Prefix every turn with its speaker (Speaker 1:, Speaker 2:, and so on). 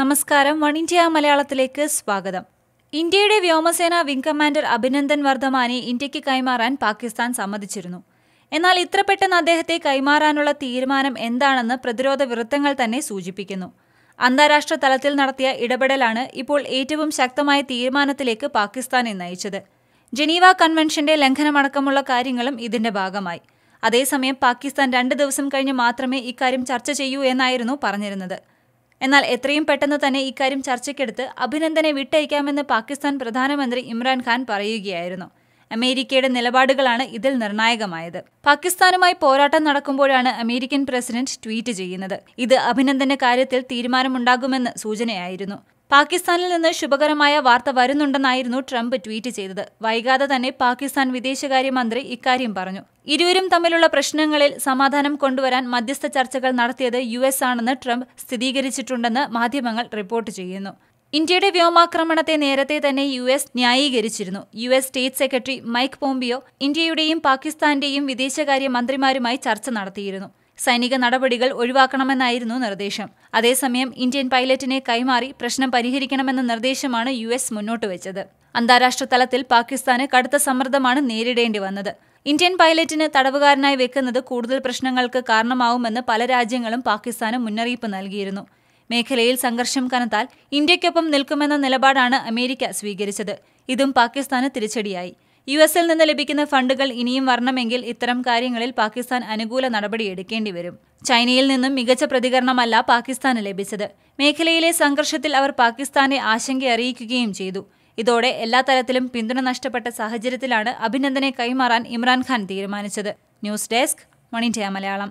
Speaker 1: നമസ്കാരം one India മലയാളത്തിലേക്ക് സ്വാഗതം ഇന്ത്യയുടെ വ്യോമസേന വിംഗ് കമാൻഡർ അഭിനന്ദൻ വർദ്ധമാനെ ഇന്ത്യയ്ക്ക് കൈമാറാൻ പാകിസ്ഥാൻ സമ്മതിച്ചിരുന്നു എന്നാൽ ഇത്ര പെട്ടെന്ന് അദ്ദേഹത്തെ കൈമാറാനുള്ള തീരുമാനം എന്താണെന്ന് പ്രതിരോധ വൃത്തങ്ങൾ തന്നെ സൂചിപ്പിക്കുന്നു അന്താരാഷ്ട്ര തലത്തിൽ നടത്തിയ ഇടപെടലാണ് ഇപ്പോൾ ഏറ്റവും ശക്തമായ തീരുമാനത്തിലേക്ക് പാകിസ്ഥാനെ നയിച്ചത് ജനീവ കൺവെൻഷന്റെ ലംഘനമടക്കമുള്ള കാര്യങ്ങളും ഇതിന്റെ ഭാഗമായി അതേസമയം പാകിസ്ഥാൻ രണ്ട് ദിവസം കഴിഞ്ഞ് മാത്രമേ ഇക്കാര്യം ചർച്ച ചെയ്യൂ എന്നായിരുന്നു പറഞ്ഞിരുന്നത് എന്നാൽ എത്രയും പെട്ടെന്ന് തന്നെ ഇക്കാര്യം ചർച്ചയ്ക്കെടുത്ത് അഭിനന്ദനെ വിട്ടയക്കാമെന്ന് പാകിസ്ഥാൻ പ്രധാനമന്ത്രി ഇമ്രാൻഖാൻ പറയുകയായിരുന്നു അമേരിക്കയുടെ നിലപാടുകളാണ് ഇതിൽ നിർണായകമായത് പാകിസ്ഥാനുമായി പോരാട്ടം നടക്കുമ്പോഴാണ് അമേരിക്കൻ പ്രസിഡന്റ് ട്വീറ്റ് ചെയ്യുന്നത് ഇത് അഭിനന്ദന്റെ കാര്യത്തിൽ തീരുമാനമുണ്ടാകുമെന്ന് സൂചനയായിരുന്നു പാകിസ്ഥാനിൽ നിന്ന് ശുഭകരമായ വാർത്ത വരുന്നുണ്ടെന്നായിരുന്നു ട്രംപ് ട്വീറ്റ് ചെയ്തത് വൈകാതെ തന്നെ പാകിസ്ഥാൻ വിദേശകാര്യമന്ത്രി ഇക്കാര്യം പറഞ്ഞു ഇരുവരും തമ്മിലുള്ള പ്രശ്നങ്ങളിൽ സമാധാനം കൊണ്ടുവരാൻ മധ്യസ്ഥ ചർച്ചകൾ നടത്തിയത് യു എസ് ആണെന്ന് ട്രംപ് സ്ഥിരീകരിച്ചിട്ടുണ്ടെന്ന് മാധ്യമങ്ങൾ റിപ്പോർട്ട് ചെയ്യുന്നു ഇന്ത്യയുടെ വ്യോമാക്രമണത്തെ നേരത്തെ തന്നെ യു എസ് ന്യായീകരിച്ചിരുന്നു U S state secretary Mike Pompeo ഇന്ത്യയുടെയും പാകിസ്ഥാന്റെയും വിദേശകാര്യ മന്ത്രിമാരുമായി ചർച്ച നടത്തിയിരുന്നു സൈനിക നടപടികൾ ഒഴിവാക്കണമെന്നായിരുന്നു നിർദ്ദേശം അതേസമയം ഇന്ത്യൻ പൈലറ്റിനെ കൈമാറി പ്രശ്നം പരിഹരിക്കണമെന്ന നിർദ്ദേശമാണ് യു എസ് മുന്നോട്ട് വെച്ചത് അന്താരാഷ്ട്ര തലത്തിൽ പാകിസ്ഥാന് കടുത്ത സമ്മർദ്ദമാണ് നേരിടേണ്ടി വന്നത് ഇന്ത്യൻ പൈലറ്റിന് തടവുകാരനായി വെക്കുന്നത് കൂടുതൽ പ്രശ്നങ്ങൾക്ക് കാരണമാവുമെന്ന് പല രാജ്യങ്ങളും പാകിസ്ഥാന് മുന്നറിയിപ്പ് നൽകിയിരുന്നു മേഖലയിൽ സംഘർഷം കനത്താൽ ഇന്ത്യയ്ക്കൊപ്പം നിൽക്കുമെന്ന നിലപാടാണ് അമേരിക്ക സ്വീകരിച്ചത് ഇതും പാകിസ്ഥാന് തിരിച്ചടിയായി യു എസിൽ നിന്ന് ലഭിക്കുന്ന ഫണ്ടുകൾ ഇനിയും വരണമെങ്കിൽ ഇത്തരം കാര്യങ്ങളിൽ പാകിസ്ഥാൻ അനുകൂല നടപടിയെടുക്കേണ്ടി വരും ചൈനയിൽ നിന്നും മികച്ച പ്രതികരണമല്ല പാകിസ്ഥാന് ലഭിച്ചത് മേഖലയിലെ സംഘർഷത്തിൽ അവർ പാകിസ്ഥാനെ ആശങ്ക അറിയിക്കുകയും ചെയ്തു ഇതോടെ എല്ലാ തലത്തിലും പിന്തുണ നഷ്ടപ്പെട്ട സാഹചര്യത്തിലാണ് അഭിനന്ദനെ കൈമാറാൻ ഇമ്രാൻഖാൻ തീരുമാനിച്ചത് ന്യൂസ് ഡെസ്ക് മണിന്റെ മലയാളം